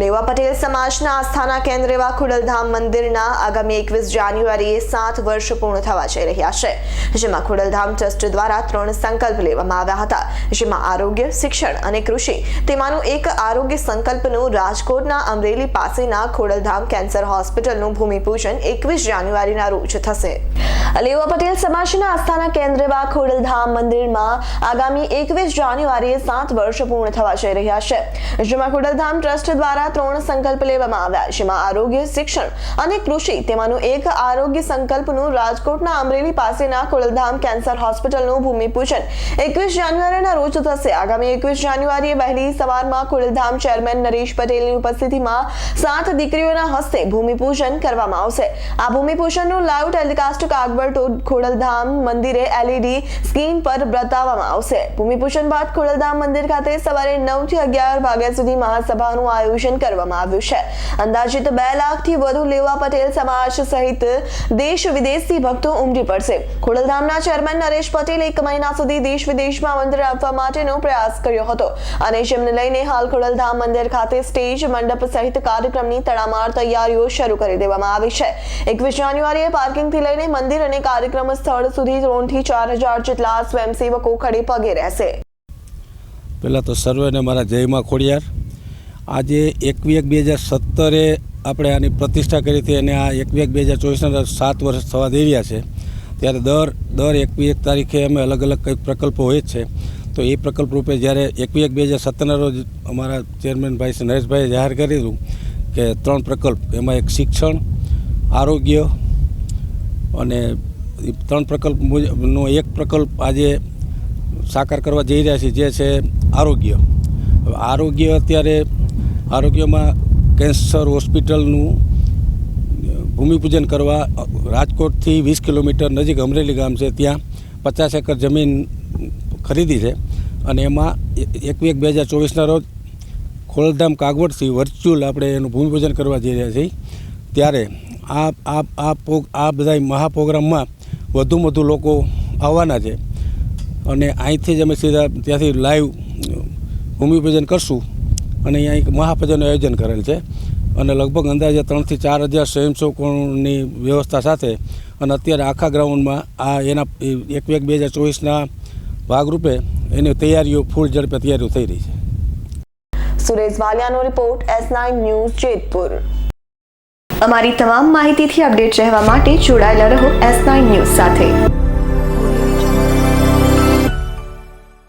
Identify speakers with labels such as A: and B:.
A: લેવા પટેલ સમાજના આસ્થાના કેન્દ્ર એવા ખોડલધામ મંદિરના આગામી એકવીસ જાન્યુઆરીએ સાત વર્ષ પૂર્ણ થવા જઈ રહ્યા છે. જેમાં ખોડલધામ ટ્રસ્ટ દ્વારા ત્રણ સંકલ્પ લેવામાં આવ્યા હતા. જેમાં આરોગ્ય, શિક્ષણ અને કૃષિ તેમાંનું એક આરોગ્ય સંકલ્પનું રાજકોટના અમરેલી પાસેના ખોડલધામ કેન્સર હોસ્પિટલનું ભૂમિપૂજન એકવીસ જાન્યુઆરીના રોજ થશે. લેવા પટેલ સમાજના આસ્થાના કેન્દ્ર એવા ખોડલધામ મંદિરમાં આગામી એકવીસ જાન્યુઆરીએ સાત વર્ષ પૂર્ણ થવા જઈ રહ્યા છે. જેમાં ખોડલધામ ટ્રસ્ટ દ્વારા ત્રણ સંકલ્પ લેવામાં આવ્યા, જેમાં આરોગ્ય, શિક્ષણ અને કૃષિ તેમાંનું એક આરોગ્ય સંકલ્પનું રાજકોટના અમરેલી પાસેના ખોડલધામ કેન્સર હોસ્પિટલનું ભૂમિપૂજન. એકવીસ જાન્યુઆરીના રોજ થશે. આગામી એકવીસ જાન્યુઆરીએ વહેલી સવારમાં ખોડલધામ ચેરમેન નરેશ પટેલની ઉપસ્થિતિમાં સાત દીકરીઓના હસ્તે ભૂમિપૂજન કરવામાં આવશે. આ ભૂમિપૂજનનું લાઈવ ટેલિકાસ્ટ કાગવડ ખોડલધામ મંદિરે એલઈડી સ્ક્રીન પર બતાવવામાં આવશે. ભૂમિપૂજન બાદ ખોડલધામ મંદિર ખાતે સવારે નવથી અગિયાર વાગ્યા સુધી મહાસભાનું આયોજન કરવામાં આવ્યું છે. અંદાજિત બે લાખથી વધુ લેવા પટેલ સમાજ સહિત દેશ વિદેશથી ભક્તો ઉમટી પડશે. ખોડલધામના ચેરમેન નરેશ પટેલ એક મહિના સુધી દેશ વિદેશમાં મંદિર આપવા માટેનો પ્રયાસ કર્યો હતો અને જેમને લઈને હાલ ખોડલધામ મંદિર ખાતે સ્ટેજ, મંડપ સહિત કાર્યક્રમની તડામાર તૈયારીઓ શરૂ કરી દેવામાં આવી છે. એકવીસ જાન્યુઆરીએ પાર્કિંગથી લઈને મંદિર અને કાર્યક્રમ સ્થળ સુધી ત્રણથી ચાર હજાર જેટલા સ્વયંસેવકો ખડે પગે રહેશે.
B: પહેલાં તો સર્વેને મારા જયમાં ખોડિયાર આજે એકવી એક બે હજાર સત્તરે આપણે આની પ્રતિષ્ઠા કરી હતી અને આ એકવી એક બે હજાર ચોવીસના સાત વર્ષ થવા દઈ રહ્યા છે. ત્યારે દર દર એકવી એક તારીખે અમે અલગ અલગ કંઈક પ્રકલ્પો હોય જ છે. તો એ પ્રકલ્પ રૂપે જ્યારે એકવી એક બે હજાર સત્તરના રોજ અમારા ચેરમેન ભાઈ શ્રી નરેશભાઈએ જાહેર કર્યું કે ત્રણ પ્રકલ્પ, એમાં એક શિક્ષણ, આરોગ્ય અને ત્રણ પ્રકલ્પ મુજબનો એક પ્રકલ્પ આજે સાકાર કરવા જઈ રહ્યા છીએ જે છે આરોગ્ય. આરોગ્ય અત્યારે આરોગ્યમાં કેન્સર હોસ્પિટલનું ભૂમિપૂજન કરવા રાજકોટથી વીસ કિલોમીટર નજીક અમરેલી ગામ છે, ત્યાં પચાસ એકર જમીન ખરીદી છે. અને એમાં એકવી એક બે હજાર ચોવીસના રોજ ખોલધામ કાગવડથી વર્ચ્યુઅલ આપણે એનું ભૂમિપૂજન કરવા જઈ રહ્યા છીએ. ત્યારે આ આ આ પ્રો આ બધા મહાપ્રોગ્રામમાં વધુમાં વધુ લોકો આવવાના છે. અને અહીંથી જ અમે સીધા ત્યાંથી લાઈવ ભૂમિપૂજન કરશું. અને અહીંયા એક મહાભજનનું આયોજન કરેલ છે. અને લગભગ અંદાજે ત્રણથી ચાર હજાર સ્વયંસેવકોની વ્યવસ્થા સાથે અને અત્યારે આખા ગ્રાઉન્ડમાં આ એના એક એક બે હજાર ચોવીસના ભાગરૂપે એની તૈયારીઓ ફૂલ ઝડપે તૈયારીઓ થઈ રહી છે.
A: Suresh વાલિયાનો report S nine news Jetpur. અમારી તમામ માહિતીથી અપડેટ રહેવા માટે જોડાયેલા રહો એસ નાઇન ન્યૂઝ સાથે.